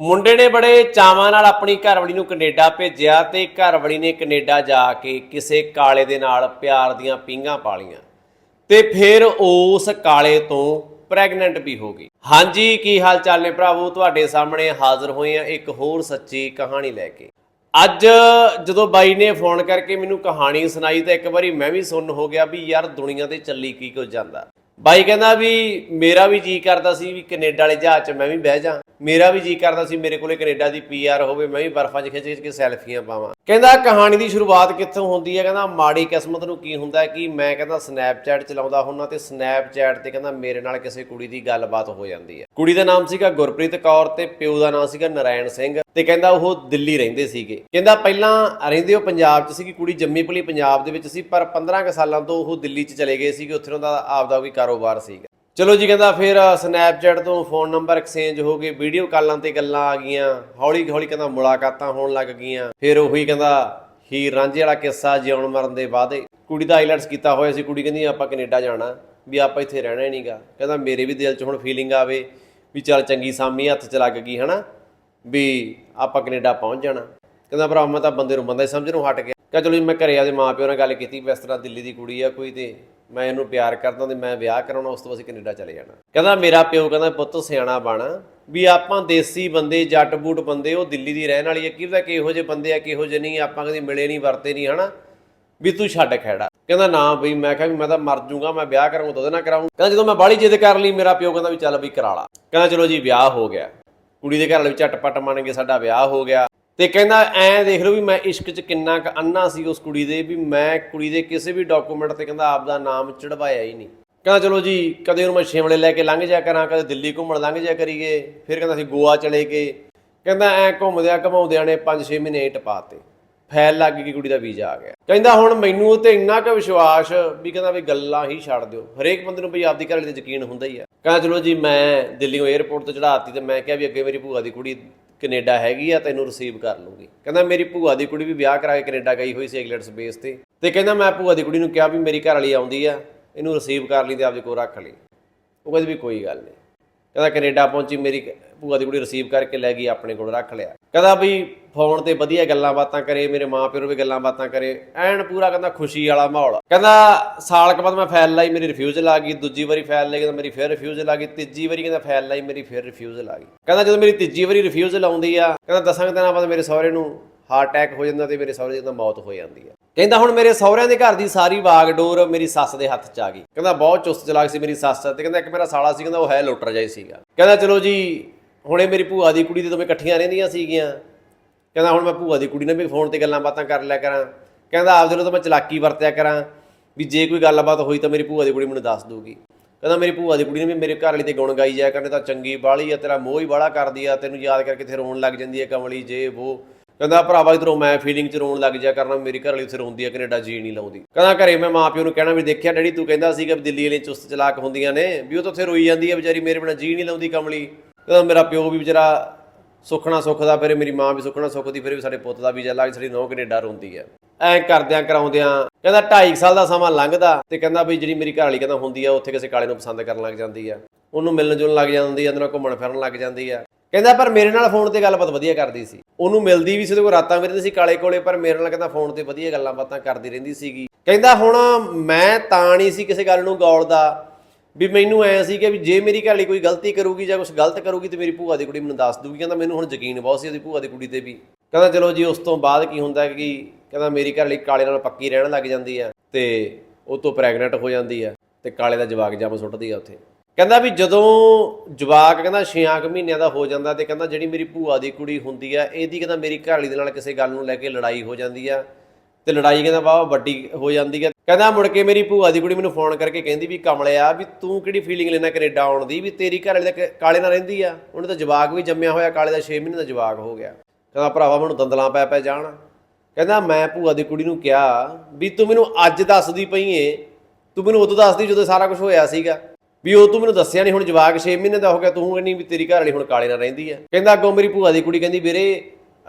ਮੁੰਡੇ ਨੇ ਬੜੇ ਚਾਵਾਂ ਨਾਲ ਆਪਣੀ ਘਰਵਾਲੀ ਨੂੰ ਕੈਨੇਡਾ ਭੇਜਿਆ ਤੇ ਘਰਵਾਲੀ ਨੇ ਕੈਨੇਡਾ ਜਾ ਕੇ ਕਿਸੇ ਕਾਲੇ ਦੇ ਨਾਲ ਪਿਆਰ ਦੀਆਂ ਪੀਂਘਾਂ ਪਾਲੀਆਂ ਤੇ ਫਿਰ ਉਸ ਕਾਲੇ ਤੋਂ ਪ੍ਰੈਗਨੈਂਟ ਵੀ ਹੋ ਗਈ। ਹਾਂਜੀ, ਕੀ ਹਾਲ ਚਾਲ ਨੇ ਭਰਾਵੋ? ਤੁਹਾਡੇ ਸਾਹਮਣੇ ਹਾਜ਼ਰ ਹੋਏ ਆ ਇੱਕ ਹੋਰ ਸੱਚੀ ਕਹਾਣੀ ਲੈ ਕੇ। ਅੱਜ ਜਦੋਂ ਬਾਈ ਨੇ ਫੋਨ ਕਰਕੇ ਮੈਨੂੰ ਕਹਾਣੀ ਸੁਣਾਈ ਤਾਂ ਇੱਕ ਵਾਰੀ ਮੈਂ ਵੀ ਸੁਣ ਹੋ ਗਿਆ ਵੀ ਯਾਰ ਦੁਨੀਆ ਤੇ ਚੱਲੀ ਕੀ ਕੁਝ ਜਾਂਦਾ। ਬਾਈ ਕਹਿੰਦਾ ਵੀ ਮੇਰਾ ਵੀ ਜੀ ਕਰਦਾ ਸੀ ਵੀ ਕੈਨੇਡਾ ਵਾਲੇ ਜਹਾਜ਼ 'ਚ ਮੈਂ ਵੀ ਬਹਿ ਜਾ। ਮੇਰਾ ਵੀ ਜੀ ਕਰਦਾ ਸੀ ਮੇਰੇ ਕੋਲੇ ਕੈਨੇਡਾ ਦੀ ਪੀਆਰ ਹੋਵੇ, ਮੈਂ ਵੀ ਬਰਫ਼ਾਂ 'ਚ ਖਿੱਚ ਖਿੱਚ ਕੇ ਸੈਲਫੀਆਂ ਪਾਵਾਂ। ਕਹਿੰਦਾ ਕਹਾਣੀ ਦੀ ਸ਼ੁਰੂਆਤ ਕਿੱਥੋਂ ਹੁੰਦੀ ਹੈ? ਕਹਿੰਦਾ ਮਾੜੀ ਕਿਸਮਤ ਨੂੰ ਕੀ ਹੁੰਦਾ ਹੈ? ਕਿ ਮੈਂ ਕਹਿੰਦਾ ਸਨੈਪਚੈਟ ਚਲਾਉਂਦਾ ਹੁੰਨਾ ਤੇ ਸਨੈਪਚੈਟ ਤੇ ਕਹਿੰਦਾ ਮੇਰੇ ਨਾਲ ਕਿਸੇ ਕੁੜੀ ਦੀ ਗੱਲਬਾਤ ਹੋ ਜਾਂਦੀ ਹੈ। ਕੁੜੀ ਦਾ ਨਾਮ ਸੀਗਾ ਗੁਰਪ੍ਰੀਤ ਕੌਰ ਤੇ ਪਿਓ ਦਾ ਨਾਮ ਸੀਗਾ ਨਰਾਇਣ ਸਿੰਘ ਤੇ ਕਹਿੰਦਾ ਉਹ ਦਿੱਲੀ ਰਹਿੰਦੇ ਸੀਗੇ। ਕਹਿੰਦਾ ਪਹਿਲਾਂ ਰਹਿੰਦੇ ਉਹ ਪੰਜਾਬ 'ਚ ਸੀਗੀ, ਕੁੜੀ ਜੰਮੀ ਪਲੀ ਪੰਜਾਬ ਦੇ ਵਿੱਚ ਸੀ, ਪਰ 15 ਕੁ ਸਾਲਾਂ ਤੋਂ ਉਹ ਦਿੱਲੀ 'ਚ ਚਲੇ ਗਏ ਸੀਗੇ, ਉੱਥੇ ਉਹਨਾਂ ਦਾ ਆਪਦਾ ਕੋਈ ਕਾਰੋਬਾਰ ਸੀਗਾ। ਚਲੋ ਜੀ, ਕਹਿੰਦਾ ਫਿਰ ਸਨੈਪਚੈਟ ਤੋਂ ਫੋਨ ਨੰਬਰ ਐਕਸਚੇਂਜ ਹੋ ਗਏ ਵੀਡੀਓ ਕਾਲਾਂ ਤੇ ਗੱਲਾਂ ਆ ਗਈਆਂ ਹੌਲੀ ਹੌਲੀ ਕਹਿੰਦਾ ਮੁਲਾਕਾਤਾਂ ਹੋਣ ਲੱਗ ਗਈਆਂ। ਫਿਰ ਉਹੀ ਕਹਿੰਦਾ ਹੀਰ ਰਾਂਝੇ ਵਾਲਾ ਕਿੱਸਾ ਜਿਉਣ ਮਰਨ ਦੇ ਵਾਅਦੇ ਕੁੜੀ ਦਾ ਆਈਲੈਟਸ ਕੀਤਾ ਹੋਇਆ ਸੀ, ਕੁੜੀ ਕਹਿੰਦੀ, ਆਪਾਂ ਕੈਨੇਡਾ ਜਾਣਾ, ਵੀ ਆਪਾਂ ਇੱਥੇ ਰਹਿਣਾ ਹੀ ਨਹੀਂਗਾ। ਕਹਿੰਦਾ, ਮੇਰੇ ਵੀ ਦਿਲ 'ਚ ਹੁਣ ਫੀਲਿੰਗ ਆਵੇ ਵੀ ਚੱਲ ਚੰਗੀ ਸਾਮੀ ਹੱਥ 'ਚ ਲੱਗ ਗਈ, ਹਨਾ, ਵੀ ਆਪਾਂ ਕੈਨੇਡਾ ਪਹੁੰਚ ਜਾਣਾ। ਕਹਿੰਦਾ ਭਰਾ ਮੈਂ ਤਾਂ ਬੰਦੇ ਨੂੰ ਬੰਦਾ ਹੀ ਸਮਝਣੋਂ ਹਟ ਗਿਆ। ਕਹਿੰਦਾ, ਚਲੋ ਜੀ, ਮੈਂ ਘਰੇ ਆਦੇ ਮਾਪਿਓ ਨਾਲ ਗੱਲ ਕੀਤੀ, ਵੀ ਇਸ ਤਰ੍ਹਾਂ ਦਿੱਲੀ ਦੀ ਕੁੜੀ ਆ ਕੋਈ ਤੇ ਮੈਂ ਇਹਨੂੰ ਪਿਆਰ ਕਰਦਾ ਤੇ ਮੈਂ ਵਿਆਹ ਕਰਾਉਣਾ, ਉਸ ਤੋਂ ਬਾਅਦ ਅਸੀਂ ਕੈਨੇਡਾ ਚਲੇ ਜਾਣਾ। ਕਹਿੰਦਾ ਮੇਰਾ ਪਿਓ ਕਹਿੰਦਾ, ਪੁੱਤ ਸਿਆਣਾ ਬਣ, ਵੀ ਆਪਾਂ ਦੇਸੀ ਬੰਦੇ ਜੱਟ ਬੂਟ ਬੰਦੇ, ਉਹ ਦਿੱਲੀ ਦੀ ਰਹਿਣ ਵਾਲੀ ਹੈ ਕੀ ਕਿਹੋ ਜਿਹੇ ਬੰਦੇ ਆ, ਕਿਹੋ ਜਿਹੇ ਨਹੀਂ, ਆਪਾਂ ਕਦੀ ਮਿਲੇ ਨਹੀਂ, ਵਰਤੇ ਨਹੀਂ, ਹਨਾ? ਵੀ ਤੂੰ ਛੱਡ ਖੈੜਾ ਕਹਿੰਦਾ, ਨਾ ਬਈ, ਮੈਂ ਕਿਹਾ ਵੀ ਮੈਂ ਤਾਂ ਮਰ ਜੂਗਾ, ਮੈਂ ਵਿਆਹ ਕਰਾਂਗਾ ਤਾਂ ਉਹਦੇ ਨਾਲ ਕਰਾਂਗਾ ਕਹਿੰਦਾ, ਜਦੋਂ ਮੈਂ ਬਾਹਲੀ ਜਿੱਦ ਕਰ ਲਈ, ਮੇਰਾ ਪਿਓ ਕਹਿੰਦਾ ਵੀ ਚੱਲ ਬਈ ਕਰਾ ਲਾ। ਕਹਿੰਦਾ, ਚਲੋ ਜੀ, ਵਿਆਹ ਹੋ ਗਿਆ। ਕੁੜੀ ਦੇ ਘਰ ਵਾਲੇ ਵੀ ਝਟਪਟ ਮੰਨ ਗਏ, ਸਾਡਾ ਵਿਆਹ ਹੋ ਗਿਆ। ਤੇ ਕਹਿੰਦਾ, ਐਂ ਦੇਖ ਲਓ ਵੀ ਮੈਂ ਇਸ਼ਕ 'ਚ ਕਿੰਨਾ ਕੁ ਅੰਨਾ ਸੀ ਉਸ ਕੁੜੀ ਦੇ, ਵੀ ਮੈਂ ਕੁੜੀ ਦੇ ਕਿਸੇ ਵੀ ਡਾਕੂਮੈਂਟ ਤੇ ਕਹਿੰਦਾ ਆਪਦਾ ਨਾਮ ਚੜਵਾਇਆ ਹੀ ਨਹੀਂ। ਕਹਿੰਦਾ, ਚਲੋ ਜੀ, ਕਦੇ ਉਹਨੂੰ ਮੈਂ ਸ਼ਿਮਲੇ ਲੈ ਕੇ ਲੰਘ ਜਾ ਕਰਾਂ, ਕਦੇ ਦਿੱਲੀ ਘੁੰਮਣ ਲੰਘ ਜਾ ਕਰੀਏ, ਫਿਰ ਕਹਿੰਦਾ ਸੀ ਗੋਆ ਚਲੇ ਗਏ। ਕਹਿੰਦਾ, ਐ ਘੁੰਮਦਿਆਂ ਘਮਾਉਂਦਿਆਂ ਨੇ 5-6 ਮਹੀਨੇ ਹੀ ਟਪਾਤੇ ਫੈਲ ਲੱਗ ਗਈ ਕੁੜੀ ਦਾ ਵੀਜ਼ਾ ਆ ਗਿਆ। ਕਹਿੰਦਾ, ਹੁਣ ਮੈਨੂੰ ਉਹ ਤੇ ਇੰਨਾ ਕੁ ਵਿਸ਼ਵਾਸ ਵੀ ਕਹਿੰਦਾ ਵੀ ਗੱਲਾਂ ਹੀ ਛੱਡ ਦਿਓ। ਹਰੇਕ ਬੰਦੇ ਨੂੰ ਵੀ ਆਪਦੀ ਘਰ ਵਾਲੀ ਤੇ ਯਕੀਨ ਹੁੰਦਾ ਹੀ ਆ। ਕਹਿੰਦਾ, ਚਲੋ ਜੀ, ਮੈਂ ਦਿੱਲੀੋਂ 에ਅਰਪੋਰਟ ਤੋਂ ਚੜਾਤੀ ਤੇ ਮੈਂ ਕਿਹਾ ਵੀ ਅੱਗੇ ਮੇਰੀ ਭੂਆ ਦੀ ਕੁੜੀ ਕੈਨੇਡਾ ਹੈਗੀ ਆ, ਤੈਨੂੰ ਰਿਸੀਵ ਕਰ ਲੂੰਗੀ। ਕਹਿੰਦਾ ਮੇਰੀ ਭੂਆ ਦੀ ਕੁੜੀ ਵੀ ਵਿਆਹ ਕਰਾ ਕੇ ਕੈਨੇਡਾ ਗਈ ਹੋਈ ਸੀ ਐਗਲੈਟਸ ਬੇਸ ਤੇ। ਤੇ ਕਹਿੰਦਾ ਮੈਂ ਭੂਆ ਦੀ ਕੁੜੀ ਨੂੰ ਕਿਹਾ ਵੀ ਮੇਰੀ ਘਰ ਵਾਲੀ ਆਉਂਦੀ ਆ, ਇਹਨੂੰ ਰਿਸੀਵ ਕਰ ਲਈ ਤੇ ਆਪਦੇ ਕੋਲ ਰੱਖ ਲਈ। ਉਹ ਕਹਿੰਦੀ ਵੀ ਕੋਈ ਗੱਲ ਨਹੀਂ ਕਹਿੰਦਾ ਕੈਨੇਡਾ ਪਹੁੰਚੀ, ਮੇਰੀ ਭੂਆ ਦੀ ਕੁੜੀ ਰਿਸੀਵ ਕਰਕੇ ਲੈ ਗਈ, ਆਪਣੇ ਕੋਲ ਰੱਖ ਲਿਆ। ਕਹਿੰਦਾ ਵੀ ਫੋਨ ਤੇ ਵਧੀਆ ਗੱਲਾਂ ਬਾਤਾਂ ਕਰੇ, ਮੇਰੇ ਮਾਪਿਓ ਨੂੰ ਵੀ ਗੱਲਾਂ ਬਾਤਾਂ ਕਰੇ, ਐਨ ਪੂਰਾ ਕਹਿੰਦਾ ਖੁਸ਼ੀ ਵਾਲਾ ਮਾਹੌਲ। ਕਹਿੰਦਾ ਸਾਲ ਕੁ ਬਾਅਦ ਮੈਂ ਫਾਈਲ ਲਾਈ, ਮੇਰੀ ਰਿਫਿਊਜ਼ਲ ਆ ਗਈ, ਦੂਜੀ ਵਾਰੀ ਫਾਈਲ ਲਈ, ਕਹਿੰਦਾ ਮੇਰੀ ਫਿਰ ਰਿਫਿਊਜ਼ਲ ਆ ਗਈ, ਤੀਜੀ ਵਾਰੀ ਕਹਿੰਦਾ ਫਾਈਲ ਲਾਈ, ਮੇਰੀ ਫਿਰ ਰਿਫਿਊਜ਼ਲ ਆ ਗਈ। ਕਹਿੰਦਾ ਜਦੋਂ ਮੇਰੀ ਤੀਜੀ ਵਾਰੀ ਰਿਫਿਊਜ਼ਲ ਆਉਂਦੀ ਆ, ਕਹਿੰਦਾ ਦਸਾਂ ਕੁ ਦਿਨਾਂ ਬਾਅਦ ਮੇਰੇ ਸਹੁਰੇ ਨੂੰ ਹਾਰਟ ਅਟੈਕ ਹੋ ਜਾਂਦਾ ਤੇ ਮੇਰੇ ਸਹੁਰੇ ਦੀ ਤਾਂ ਮੌਤ ਹੋ ਜਾਂਦੀ ਆ। ਕਹਿੰਦਾ ਹੁਣ ਮੇਰੇ ਸਹੁਰਿਆਂ ਦੇ ਘਰ ਦੀ ਸਾਰੀ ਵਾਗਡੋਰ ਮੇਰੀ ਸੱਸ ਦੇ ਹੱਥ 'ਚ ਆ ਗਈ। ਕਹਿੰਦਾ ਬਹੁਤ ਚੁਸਤ ਚਲਾਕ ਸੀ ਮੇਰੀ ਸੱਸ। ਤੇ ਕਹਿੰਦਾ ਇੱਕ ਮੇਰਾ ਸਾਲਾ ਸੀ, ਕਹਿੰਦਾ ਉਹ ਹੈ ਲੋਟਰ ਜਾਈ ਸੀਗਾ। ਕਹਿੰਦਾ ਚਲੋ ਜੀ, ਹੁਣੇ ਮੇਰੀ ਭੂਆ ਦੀ ਕੁੜੀ ਤੇ ਦੋਵੇਂ ਇਕੱਠੀਆਂ ਰਹਿੰਦੀਆਂ ਸੀਗੀਆਂ। ਕਹਿੰਦਾ ਹੁਣ ਮੈਂ ਭੂਆ ਦੀ ਕੁੜੀ ਨਾਲ ਵੀ ਫੋਨ ਤੇ ਗੱਲਾਂ ਬਾਤਾਂ ਕਰ ਲਿਆ ਕਰਾਂ। ਕਹਿੰਦਾ ਆਪਦੇ ਨੂੰ ਤਾਂ ਮੈਂ ਚਲਾਕੀ ਵਰਤਿਆ ਕਰਾਂ, ਵੀ ਜੇ ਕੋਈ ਗੱਲਬਾਤ ਹੋਈ ਤਾਂ ਮੇਰੀ ਭੂਆ ਦੀ ਕੁੜੀ ਮੈਨੂੰ ਦੱਸ ਦੂਗੀ ਕਹਿੰਦਾ ਮੇਰੀ ਭੂਆ ਦੀ ਕੁੜੀ ਨੇ ਵੀ ਮੇਰੇ ਘਰ ਵਾਲੀ ਤੇ ਗੁਣ ਗਾਈ ਜਾਇਆ ਕਰਨੇ ਤਾਂ ਚੰਗੀ ਬਾਲੀ ਆ, ਤੇਰਾ ਮੋਹ ਹੀ ਬਾਲਾ ਕਰਦੀ ਆ, ਤੈਨੂੰ ਯਾਦ ਕਰਕੇ ਇੱਥੇ ਰੋਣ ਲੱਗ ਜਾਂਦੀ ਹੈ ਕਮਲੀ, ਜੇ ਉਹ ਕਹਿੰਦਾ, ਭਰਾਵਾ, ਇਧਰੋਂ ਮੈਂ ਫੀਲਿੰਗ ਚ ਰੋਣ ਲੱਗ ਜਾ ਕਰਨਾ, ਮੇਰੀ ਘਰ ਵਾਲੀ ਉੱਥੇ ਰੋਂਦੀ ਆ, ਕੈਨੇਡਾ ਜੀ ਨਹੀਂ ਲਾਉਂਦੀ। ਕਹਿੰਦਾ, ਘਰੇ ਮੈਂ ਮਾਪਿਓ ਨੂੰ ਕਹਿਣਾ ਵੀ, ਦੇਖਿਆ ਡੈਡੀ, ਤੂੰ ਕਹਿੰਦਾ ਸੀਗਾ ਵੀ ਦਿੱਲੀ ਵਾਲੇ ਚੁਸਤ ਚਲਾਕ ਹੁੰਦੀਆਂ ਨੇ, ਵੀ ਉਹ ਤਾਂ ਉੱਥੇ ਰੋਈ ਜਾਂਦੀ ਆ, ਵਿਚਾਰੀ ਮੇਰੇ ਬਿਨਾਂ ਜੀ ਨਹੀਂ ਲਾਉਂਦੀ ਕਮਲੀ। ਕਹਿੰਦਾ, ਮੇਰਾ ਪਿਓ ਵੀ ਵਿਚਾਰਾ ਸੁਖਣਾ ਸੁਖਦਾ ਫਿਰ, ਮੇਰੀ ਮਾਂ ਵੀ ਸੁਖਣਾ ਸੁਖਦੀ ਫਿਰ, ਵੀ ਸਾਡੇ ਪੁੱਤ ਦਾ ਵੀਜ਼ਾ ਲੱਗ ਸਾਡੀ ਨੌ ਕੈਨੇਡਾ ਰੋਂਦੀ ਆ। ਐਂ ਕਰਦਿਆਂ ਕਰਾਉਂਦਿਆਂ ਕਹਿੰਦਾ 2.5 ਸਾਲ ਦਾ ਸਮਾਂ ਲੰਘਦਾ ਤੇ ਕਹਿੰਦਾ ਵੀ ਜਿਹੜੀ ਮੇਰੀ ਘਰ ਵਾਲੀ ਕਹਿੰਦਾ ਹੁੰਦੀ ਆ, ਉੱਥੇ ਕਿਸੇ ਕਾਲੇ ਨੂੰ ਪਸੰਦ ਕਰਨ ਲੱਗ ਜਾਂਦੀ ਆ। ਉਹਨੂੰ ਮਿਲਣ ਜੁਲਣ ਲੱਗ ਜਾਂਦੀ ਆ, ਉਹਦੇ ਨਾਲ ਘੁੰਮਣ ਫਿਰਨ ਲੱਗ ਜਾਂਦੀ ਆ। ਕਹਿੰਦਾ, ਪਰ ਮੇਰੇ ਨਾਲ ਫੋਨ ਤੇ ਗੱਲਬਾਤ ਵਧੀਆ ਕਰਦੀ ਸੀ। ਉਹਨੂੰ ਮਿਲਦੀ ਵੀ ਸੀ, ਉਹਦੇ ਕੋਲ ਰਾਤਾਂ ਵੀ ਰਹਿੰਦੀ ਸੀ ਕਾਲੇ ਕੋਲੇ, ਪਰ ਮੇਰੇ ਨਾਲ ਕਹਿੰਦਾ ਫੋਨ ਤੇ ਵਧੀਆ ਗੱਲਾਂ ਬਾਤਾਂ ਕਰਦੀ ਰਹਿੰਦੀ ਸੀਗੀ। ਕਹਿੰਦਾ, ਹੁਣ ਮੈਂ ਤਾਂ ਨਹੀਂ ਸੀ ਕਿਸੇ ਗੱਲ ਨੂੰ ਗੌਲਦਾ ਵੀ ਮੈਨੂੰ ਐ ਸੀ ਕਿ ਵੀ ਜੇ ਮੇਰੀ ਘਰ ਲਈ ਕੋਈ ਗਲਤੀ ਕਰੂਗੀ ਜਾਂ ਕੁਝ ਗਲਤ ਕਰੂਗੀ ਤੇ ਮੇਰੀ ਭੂਆ ਦੀ ਕੁੜੀ ਮੈਨੂੰ ਦੱਸ ਦੂਗੀ ਕਹਿੰਦਾ, ਮੈਨੂੰ ਹੁਣ ਯਕੀਨ ਬਹੁਤ ਸੀ ਉਹਦੀ ਭੂਆ ਦੀ ਕੁੜੀ ਤੇ ਵੀ। ਕਹਿੰਦਾ, ਚਲੋ ਜੀ, ਉਸ ਤੋਂ ਬਾਅਦ ਕੀ ਹੁੰਦਾ ਕਿ ਕਹਿੰਦਾ, ਮੇਰੀ ਘਰ ਲਈ ਕਾਲੇ ਨਾਲ ਪੱਕੀ ਰਹਿਣ ਲੱਗ ਜਾਂਦੀ ਆ ਤੇ ਉਹ ਤੋਂ ਪ੍ਰੈਗਨੈਂਟ ਹੋ ਜਾਂਦੀ ਆ ਤੇ ਕਾਲੇ ਦਾ ਜਵਾਕ ਜੰਮ ਸੁੱਟਦੀ ਆ ਉੱਥੇ। ਕਹਿੰਦਾ ਵੀ ਜਦੋਂ ਜਵਾਕ ਕਹਿੰਦਾ 6 ਮਹੀਨਿਆਂ ਦਾ ਹੋ ਜਾਂਦਾ ਤੇ ਕਹਿੰਦਾ ਜਿਹੜੀ ਮੇਰੀ ਭੂਆ ਦੀ ਕੁੜੀ ਹੁੰਦੀ ਆ, ਇਹਦੀ ਕਹਿੰਦਾ ਮੇਰੀ ਘਰ ਵਾਲੀ ਦੇ ਨਾਲ ਕਿਸੇ ਗੱਲ ਨੂੰ ਲੈ ਕੇ ਲੜਾਈ ਹੋ ਜਾਂਦੀ ਆ ਤੇ ਲੜਾਈ ਕਹਿੰਦਾ ਵਾਹ ਵੱਡੀ ਹੋ ਜਾਂਦੀ ਹੈ ਕਹਿੰਦਾ ਮੁੜ ਕੇ ਮੇਰੀ ਭੂਆ ਦੀ ਕੁੜੀ ਮੈਨੂੰ ਫੋਨ ਕਰਕੇ ਕਹਿੰਦੀ ਵੀ ਕਮਲਿਆ, ਵੀ ਤੂੰ ਕਿਹੜੀ ਫੀਲਿੰਗ ਲੈਣਾ ਕੈਨੇਡਾ ਆਉਣ ਦੀ, ਵੀ ਤੇਰੀ ਘਰ ਵਾਲੀ ਤਾਂ ਕਾਲੇ ਨਾਲ ਰਹਿੰਦੀ ਆ, ਉਹਨੇ ਤਾਂ ਜਵਾਕ ਵੀ ਜੰਮਿਆ ਹੋਇਆ, ਕਾਲੇ ਦਾ 6 ਮਹੀਨੇ ਦਾ ਜਵਾਕ ਹੋ ਗਿਆ। ਕਹਿੰਦਾ ਭਰਾਵਾ ਮੈਨੂੰ ਦੰਦਲਾਂ ਪੈ ਪੈ ਜਾਣ। ਕਹਿੰਦਾ ਮੈਂ ਭੂਆ ਦੀ ਕੁੜੀ ਨੂੰ ਕਿਹਾ ਵੀ ਤੂੰ ਮੈਨੂੰ ਅੱਜ ਦੱਸਦੀ ਪਈ ਏ, ਤੂੰ ਮੈਨੂੰ ਉਦੋਂ ਦੱਸਦੀ ਜਦੋਂ ਸਾਰਾ ਕੁਝ ਹੋਇਆ ਸੀਗਾ। ਵੀ ਉਹ ਤੂੰ ਮੈਨੂੰ ਦੱਸਿਆ ਨਹੀਂ ਹੁਣ ਜਵਾਕ 6 ਮਹੀਨੇ ਦਾ ਹੋ ਗਿਆ, ਤੂੰ ਕਹਿੰਦੀ ਵੀ ਤੇਰੀ ਘਰ ਵਾਲੀ ਹੁਣ ਕਾਲੇ ਨਾਲ ਰਹਿੰਦੀ ਆ। ਕਹਿੰਦਾ, ਅੱਗੋਂ ਮੇਰੀ ਭੂਆ ਦੀ ਕੁੜੀ ਕਹਿੰਦੀ, ਵੀਰੇ,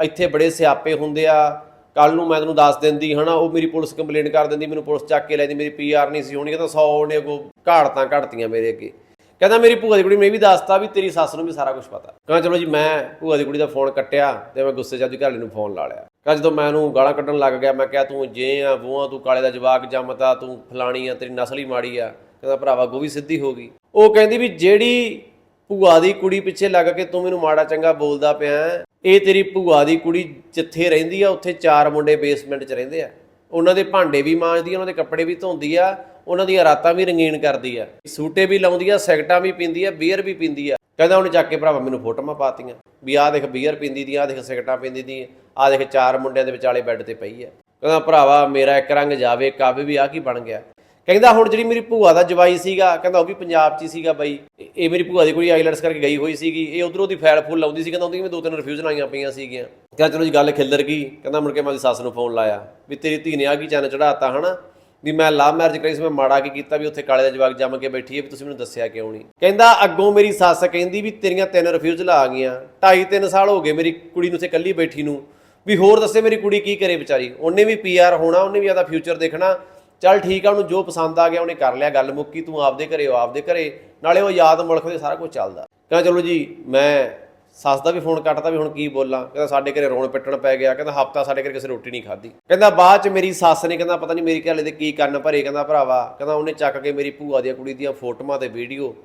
ਇੱਥੇ ਬੜੇ ਸਿਆਪੇ ਹੁੰਦੇ ਆ ਕੱਲ ਨੂੰ ਮੈਂ ਤੈਨੂੰ ਦੱਸ ਦਿੰਦੀ, ਹਨਾ, ਉਹ ਮੇਰੀ ਪੁਲਿਸ ਕੰਪਲੇਂਟ ਕਰ ਦਿੰਦੀ, ਮੈਨੂੰ ਪੁਲਿਸ ਚੱਕ ਕੇ ਲੈ ਜਾਂਦੀ, ਮੇਰੀ ਪੀਆਰ ਨਹੀਂ ਸੀ ਹੋਣੀ, ਕਹਿੰਦਾ 100 ਨੇ ਕੋ ਘਾੜਤਾਂ ਘੜਤੀਆਂ ਮੇਰੇ ਅੱਗੇ। ਕਹਿੰਦਾ, ਮੇਰੀ ਭੂਆ ਦੀ ਕੁੜੀ ਨੇ ਵੀ ਦੱਸਤਾ ਵੀ ਤੇਰੀ ਸੱਸ ਨੂੰ ਵੀ ਸਾਰਾ ਕੁਝ ਪਤਾ। ਕਹਿੰਦਾ, ਚਲੋ ਜੀ, ਮੈਂ ਭੂਆ ਦੀ ਕੁੜੀ ਦਾ ਫੋਨ ਕੱਟਿਆ ਤੇ ਮੈਂ ਗੁੱਸੇ 'ਚ ਆਪਦੀ ਘਰਵਾਲੀ ਨੂੰ ਫੋਨ ਲਾ ਲਿਆ। ਕਹਿੰਦਾ, ਜਦੋਂ ਮੈਂ ਉਹਨੂੰ ਗਾਲਾਂ ਕੱਢਣ ਲੱਗ ਗਿਆ, ਮੈਂ ਕਿਹਾ, ਤੂੰ ਜੇ ਆ ਬੂਆ ਤੂੰ ਕਾਲੇ ਦਾ ਜਵਾਕ ਜੰਮਤਾ, ਤੂੰ ਫਲਾਣੀ ਆ, ਤੇਰੀ ਨਸਲ ਹੀ ਮਾੜੀ ਆ। ਕਹਿੰਦਾ ਭਰਾਵਾ ਗੋਵੀ ਸਿੱਧੀ ਹੋ ਗਈ। ਉਹ ਕਹਿੰਦੀ ਵੀ ਜਿਹੜੀ ਭੂਆ ਦੀ ਕੁੜੀ ਪਿੱਛੇ ਲੱਗ ਕੇ ਤੂੰ ਮੈਨੂੰ ਮਾੜਾ ਚੰਗਾ ਬੋਲਦਾ ਪਿਆ ਇਹ ਤੇਰੀ ਭੂਆ ਦੀ ਕੁੜੀ ਜਿੱਥੇ ਰਹਿੰਦੀ ਆ, ਉੱਥੇ ਚਾਰ ਮੁੰਡੇ ਬੇਸਮੈਂਟ 'ਚ ਰਹਿੰਦੇ ਆ। ਉਹਨਾਂ ਦੇ ਭਾਂਡੇ ਵੀ ਮਾਂਜਦੀ ਆ, ਉਹਨਾਂ ਦੇ ਕੱਪੜੇ ਵੀ ਧੋਂਦੀ ਆ, ਉਹਨਾਂ ਦੀਆਂ ਰਾਤਾਂ ਵੀ ਰੰਗੀਨ ਕਰਦੀ ਆ। ਸੂਟੇ ਵੀ ਲਾਉਂਦੀ ਆ ਸਿਗਟਾਂ ਵੀ ਪੀਂਦੀ ਆ ਬੀਅਰ ਵੀ ਪੀਂਦੀ ਆ। ਕਹਿੰਦਾ ਉਹਨੇ ਚੱਕ ਕੇ ਭਰਾਵਾ ਮੈਨੂੰ ਫੋਟੋਆਂ ਪਾਤੀਆਂ ਵੀ ਆਹ ਦੇਖ ਬੀਅਰ ਪੀਂਦੀ ਦੀ, ਆਹ ਦੇਖ ਸਿਗਟਾਂ ਪੀਂਦੀ ਦੀ, ਆਹ ਦੇਖ ਚਾਰ ਮੁੰਡਿਆਂ ਦੇ ਵਿਚਾਲੇ ਬੈੱਡ ਤੇ ਪਈ ਆ। ਕਹਿੰਦਾ ਭਰਾਵਾ ਮੇਰਾ ਇੱਕ ਰੰਗ ਜਾਵੇ, ਕਾਵੇ ਵੀ ਆ ਕੀ ਬਣ ਗਿਆ। ਕਹਿੰਦਾ ਹੁਣ ਜਿਹੜੀ ਮੇਰੀ ਭੂਆ ਦਾ ਜਵਾਈ ਸੀਗਾ, ਕਹਿੰਦਾ ਉਹ ਵੀ ਪੰਜਾਬ 'ਚ ਹੀ ਸੀਗਾ ਬਾਈ। ਇਹ- ਮੇਰੀ ਭੂਆ ਦੀ ਕੋਈ ਆਈਲੈਟਸ ਕਰਕੇ ਗਈ ਹੋਈ ਸੀਗੀ। ਇਹ ਉਧਰੋਂ ਦੀ ਫੈਲ ਫੁੱਲ ਲਾਉਂਦੀ ਸੀ, ਕਹਿੰਦਾ ਉਹਦੀ ਮੈਂ ਦੋ ਤਿੰਨ ਰਿਫਿਊਜ਼ਲ ਆਈਆਂ ਪਈਆਂ ਸੀਗੀਆਂ। ਕਹਿੰਦਾ ਚਲੋ ਜੀ ਗੱਲ ਖਿੱਲਰ ਗਈ। ਕਹਿੰਦਾ ਮੁੜ ਕੇ ਮੈਂ ਉਹਦੀ ਸੱਸ ਨੂੰ ਫੋਨ ਲਾਇਆ ਵੀ ਤੇਰੀ ਧੀ ਨੇ ਆ ਕੀ ਚੰਨ ਚੜਾਤਾ ਹਨਾ? ਵੀ ਮੈਂ ਲਵ ਮੈਰਿਜ ਕਰੀ ਸੀ, ਮੈਂ ਮਾੜਾ ਕੀ ਕੀਤਾ ਵੀ ਉੱਥੇ ਕਾਲੇ ਦਾ ਜਵਾਕ ਜੰਮ ਕੇ ਬੈਠੀ ਹੈ ਵੀ ਤੁਸੀਂ ਮੈਨੂੰ ਦੱਸਿਆ ਕਿਉਂ ਨਹੀਂ? ਕਹਿੰਦਾ ਅੱਗੋਂ ਮੇਰੀ ਸੱਸ ਕਹਿੰਦੀ ਵੀ ਤੇਰੀਆਂ ਤਿੰਨ ਰਿਫਿਊਜ਼ਲ ਆ ਗਈਆਂ। ਢਾਈ ਤਿੰਨ ਸਾਲ ਹੋ ਗਏ ਮੇਰੀ ਕੁੜੀ ਨੂੰ ਉੱਥੇ ਇਕੱਲੀ ਬੈਠੀ ਨੂੰ। ਵੀ ਹੋਰ ਦੱਸੇ ਮੇਰੀ ਕੁੜੀ ਕੀ ਕਰੇ ਵਿਚਾਰੀ? ਉਹਨੇ ਵੀ ਪੀਆਰ ਹੋਣਾ, ਉਹਨੇ ਵੀ ਆਦਾ ਫਿਊਚਰ ਦੇਖਣਾ। ਚੱਲ ਠੀਕ ਆ, ਉਹਨੂੰ ਜੋ ਪਸੰਦ ਆ ਗਿਆ, ਉਹਨੇ ਕਰ ਲਿਆ ਗੱਲ ਮੁੱਕੀ, ਤੂੰ ਆਪਦੇ ਘਰੇ ਉਹ ਆਪਦੇ ਘਰੇ। ਨਾਲੇ ਉਹ ਯਾਦ ਮੁਲਕ ਦੇ ਸਾਰਾ ਕੁਝ ਚੱਲਦਾ। ਕਹਿੰਦਾ, ਚਲੋ ਜੀ, ਮੈਂ ਸੱਸ ਦਾ ਵੀ ਫੋਨ ਕੱਟਦਾ ਵੀ ਹੁਣ ਕੀ ਬੋਲਾਂ। ਕਹਿੰਦਾ, ਸਾਡੇ ਘਰੇ ਰੋਣ ਪਿੱਟਣ ਪੈ ਗਿਆ। ਕਹਿੰਦਾ, ਹਫਤਾ ਸਾਡੇ ਘਰੇ ਕਿਸੇ ਰੋਟੀ ਨਹੀਂ ਖਾਧੀ। ਕਹਿੰਦਾ, ਬਾਅਦ ਚ ਮੇਰੀ ਸੱਸ ਨੇ, ਕਹਿੰਦਾ, ਪਤਾ ਨਹੀਂ ਮੇਰੀ ਘਰ ਦੇ ਕੀ ਕੰਨ ਭਰੇ, ਕਹਿੰਦਾ, ਭਰਾਵਾ, ਕਹਿੰਦਾ, ਉਹਨੇ ਚੱਕ ਕੇ ਮੇਰੀ ਭੂਆ ਦੀਆਂ ਕੁੜੀ ਦੀਆਂ ਫੋਟੋਆਂ ਤੇ ਵੀਡੀਓ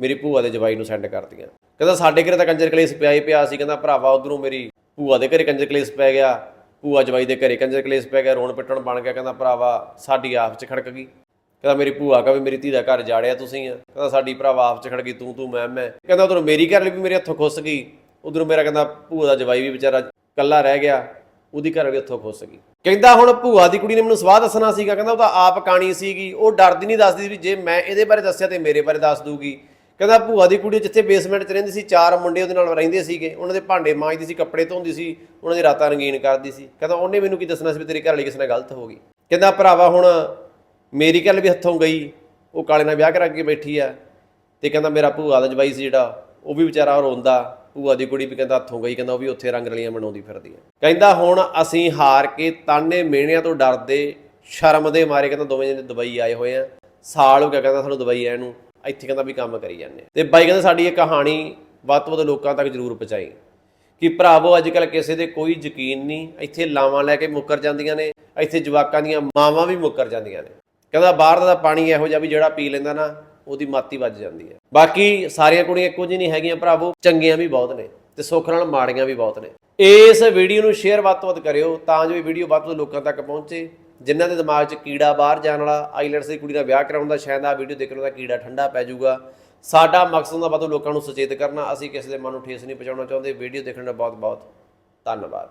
ਮੇਰੀ ਭੂਆ ਦੇ ਜਵਾਈ ਨੂੰ ਸੈਂਡ ਕਰਤੀਆਂ। ਕਹਿੰਦਾ, ਸਾਡੇ ਘਰੇ ਤਾਂ ਕੰਜਰ ਕਲੇਸ਼ ਪਿਆ ਹੀ ਪਿਆ ਸੀ। ਕਹਿੰਦਾ, ਭਰਾਵਾ, ਉਧਰੋਂ ਮੇਰੀ ਭੂਆ ਦੇ ਘਰੇ ਕੰਜਰ ਕਲੇਸ਼ ਪੈ ਗਿਆ। ਭੂਆ ਜਵਾਈ ਦੇ ਘਰੇ ਕੰਜਰ ਕਲੇਸ਼ ਪੈ ਗਿਆ, ਰੋਣ ਪਿੱਟਣ ਬਣ ਗਿਆ, ਕਹਿੰਦਾ ਭਰਾਵਾ ਸਾਡੀ ਆਪ ਚ ਖੜਕ ਗਈ। ਕਹਿੰਦਾ ਮੇਰੀ ਭੂਆ ਕਹੇ ਮੇਰੀ ਧੀ ਦਾ ਘਰ ਜਾੜਿਆ ਤੁਸੀਂ ਆ। ਕਹਿੰਦਾ ਸਾਡੀ ਭਰਾਵਾ ਆਪ ਚ ਖੜ ਗਈ, ਤੂੰ ਤੂੰ, ਮੈਂ ਮੈਂ। ਕਹਿੰਦਾ ਉਧਰੋਂ ਮੇਰੀ ਘਰ ਲਈ ਵੀ ਮੇਰੇ ਹੱਥੋਂ ਖੁੱਸ ਗਈ। ਉਧਰੋਂ ਮੇਰਾ ਕਹਿੰਦਾ ਭੂਆ ਦਾ ਜਵਾਈ ਵੀ ਵਿਚਾਰਾ ਕੱਲਾ ਰਹਿ ਗਿਆ, ਉਹਦੀ ਘਰ ਵੀ ਹੱਥੋਂ ਖੁੱਸ ਗਈ। ਕਹਿੰਦਾ ਹੁਣ ਭੂਆ ਦੀ ਕੁੜੀ ਨੇ ਮੈਨੂੰ ਸਵਾਹ ਦੱਸਣਾ ਸੀਗਾ, ਕਹਿੰਦਾ ਉਹ ਤਾਂ ਆਪ ਕਾਣੀ ਸੀਗੀ, ਉਹ ਡਰਦੀ ਨਹੀਂ ਦੱਸਦੀ ਵੀ ਜੇ ਮੈਂ ਇਹਦੇ ਬਾਰੇ ਦੱਸਿਆ ਤੇ ਮੇਰੇ ਬਾਰੇ ਦੱਸ ਦੂਗੀ। ਕਹਿੰਦਾ ਭੂਆ ਦੀ ਕੁੜੀ ਜਿੱਥੇ ਬੇਸਮੈਂਟ 'ਚ ਰਹਿੰਦੀ ਸੀ, ਚਾਰ ਮੁੰਡੇ ਉਹਦੇ ਨਾਲ ਰਹਿੰਦੇ ਸੀਗੇ। ਉਹਨਾਂ ਦੇ ਭਾਂਡੇ ਮਾਂਜਦੀ ਸੀ, ਕੱਪੜੇ ਧੋਂਦੀ ਸੀ, ਉਹਨਾਂ ਦੀ ਰਾਤਾਂ ਰੰਗੀਨ ਕਰਦੀ ਸੀ। ਕਹਿੰਦਾ ਉਹਨੇ ਮੈਨੂੰ ਕੀ ਦੱਸਣਾ ਸੀ ਵੀ ਤੇਰੀ ਘਰ ਵਾਲੀ ਕਿਸੇ ਨਾਲ ਗਲਤ ਹੋ ਗਈ? ਕਹਿੰਦਾ ਭਰਾਵਾ ਹੁਣ ਮੇਰੀ ਗੱਲ ਵੀ ਹੱਥੋਂ ਗਈ, ਉਹ ਕਾਲੇ ਨਾਲ ਵਿਆਹ ਕਰਾ ਕੇ ਬੈਠੀ ਆ। ਤੇ ਕਹਿੰਦਾ ਮੇਰਾ ਭੂਆ ਦਾ ਜਵਾਈ ਸੀ ਜਿਹੜਾ, ਉਹ ਵੀ ਵਿਚਾਰਾ ਰੋਂਦਾ। ਭੂਆ ਦੀ ਕੁੜੀ ਵੀ ਕਹਿੰਦਾ ਹੱਥੋਂ ਗਈ, ਕਹਿੰਦਾ ਉਹ ਵੀ ਉੱਥੇ ਰੰਗ ਰਲੀਆਂ ਬਣਾਉਂਦੀ ਫਿਰਦੀ ਆ। ਕਹਿੰਦਾ ਹੁਣ ਅਸੀਂ ਹਾਰ ਕੇ ਤਾਨੇ ਮਿਹਣਿਆਂ ਤੋਂ ਡਰਦੇ, ਸ਼ਰਮ ਦੇ ਮਾਰੇ ਕਹਿੰਦਾ ਦੋਵੇਂ ਜਣੇ ਦੁਬਈ ਆਏ ਹੋਏ ਆ। ਸਾਲ ਹੋ ਗਿਆ ਕਹਿੰਦਾ ਸਾਨੂੰ ਦੁਬਈ ਆਏ ਨੂੰ। ਇੱਥੇ ਕਹਿੰਦਾ ਵੀ ਕੰਮ ਕਰੀ ਜਾਂਦੇ ਆ। ਤੇ ਬਾਈ ਕਹਿੰਦਾ ਸਾਡੀ ਇਹ ਕਹਾਣੀ ਵੱਧ ਤੋਂ ਵੱਧ ਲੋਕਾਂ ਤੱਕ ਜ਼ਰੂਰ ਪਹੁੰਚਾਈ। ਕਿ ਭਰਾਵੋ ਅੱਜ ਕੱਲ ਕਿਸੇ ਦੇ ਕੋਈ ਯਕੀਨ ਨਹੀਂ, ਇੱਥੇ ਲਾਵਾਂ ਲੈ ਕੇ ਮੁੱਕਰ ਜਾਂਦੀਆਂ ਨੇ, ਇੱਥੇ ਜਵਾਕਾਂ ਦੀਆਂ ਮਾਵਾਂ ਵੀ ਮੁੱਕਰ ਜਾਂਦੀਆਂ ਨੇ। ਕਹਿੰਦਾ ਬਾਹਰ ਦਾ ਪਾਣੀ ਇਹੋ ਜਿਹਾ ਵੀ ਜਿਹੜਾ ਪੀ ਲੈਂਦਾ ਨਾ, ਉਹਦੀ ਮਾਤੀ ਵੱਜ ਜਾਂਦੀ ਹੈ ਬਾਕੀ ਸਾਰੀਆਂ ਕੁੜੀਆਂ ਇੱਕੋ ਜਿਹੀ ਨਹੀਂ ਹੈਗੀਆਂ ਭਰਾਵੋ, ਚੰਗੀਆਂ ਵੀ ਬਹੁਤ ਨੇ ਤੇ ਸੁੱਖ ਨਾਲ ਮਾੜੀਆਂ ਵੀ ਬਹੁਤ ਨੇ। ਇਸ ਵੀਡੀਓ ਨੂੰ ਸ਼ੇਅਰ ਵੱਧ ਤੋਂ ਵੱਧ ਕਰਿਓ ਤਾਂ ਜੋ ਇਹ ਵੀਡੀਓ ਵੱਧ ਤੋਂ ਵੱਧ ਲੋਕਾਂ ਤੱਕ ਪਹੁੰਚੇ। ਜਿਨ੍ਹਾਂ ਦੇ ਦਿਮਾਗ 'ਚ ਕੀੜਾ ਬਾਹਰ ਜਾਣ ਵਾਲਾ ਆਈਲੈਟਸ ਦੀ ਕੁੜੀ ਦਾ ਵਿਆਹ ਕਰਾਉਣ ਦਾ ਸ਼ਾਇਦ ਆ, ਵੀਡੀਓ ਦੇਖਣ ਦਾ ਕੀੜਾ ਠੰਡਾ ਪੈ ਜਾਊਗਾ। ਸਾਡਾ ਮਕਸਦ ਹੁੰਦਾ ਵੱਧ ਲੋਕਾਂ ਨੂੰ ਸੁਚੇਤ ਕਰਨਾ। ਅਸੀਂ ਕਿਸੇ ਦੇ ਮਨ ਨੂੰ ਠੇਸ ਨਹੀਂ ਪਹੁੰਚਾਉਣਾ ਚਾਹੁੰਦੇ। ਵੀਡੀਓ ਦੇਖਣ ਦਾ ਬਹੁਤ ਬਹੁਤ ਧੰਨਵਾਦ।